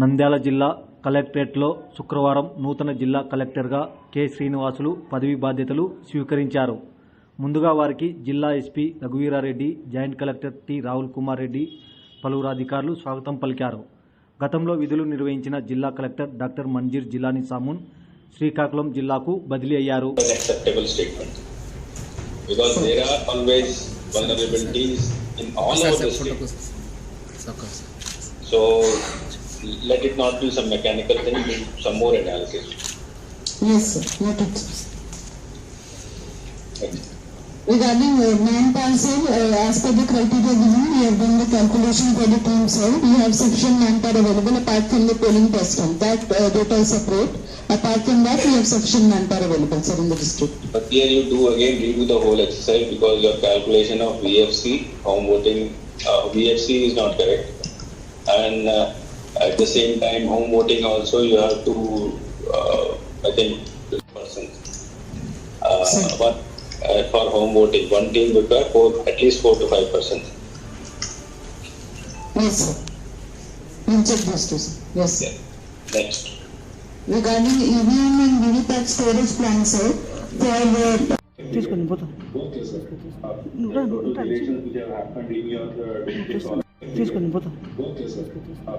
నంద్యాల జిల్లా కలెక్టరేట్లో శుక్రవారం నూతన జిల్లా కలెక్టర్గా కె. శ్రీనివాసులు పదవి బాధ్యతలు స్వీకరించారు. ముందుగా వారికి జిల్లా SP Raghuveerareddy joint collector T. Rahul Kumar Reddy పలువురు అధికారులు స్వాగతం పలికారు. గతంలో విధులు నిర్వహించిన జిల్లా కలెక్టర్ డాక్టర్ మంజీర్ జిలాని సామున్ శ్రీకాకుళం జిల్లాకు బదిలీ అయ్యారు. So let it not be some mechanical thing, do some more analysis. Yes, sir. Regarding uh, manpower, sir, uh, as per the criteria given, we have done the calculation for the team, sir. We have sufficient manpower available apart from the polling person. That uh, data is separate. Apart from that, we have sufficient manpower available, sir, in the district. But here you do again redo the whole exercise because your calculation of VFC, home voting, uh, VFC is not correct. And uh, at the same time, home voting also you have to, uh, I think, percent. Uh, Sir. but uh, for home voting, one team require four, at least four to five percent. Yes, sir. We'll check those two, sir. Yes, sir. Yeah. Next. Regarding EVM and VVPAT storage plan, sir, for uh, తీసుకొని పోతాం Okay, sir. Uh, like those relations which have happened in your uh, district or తీసుకొని పోతాం Okay, sir. Uh,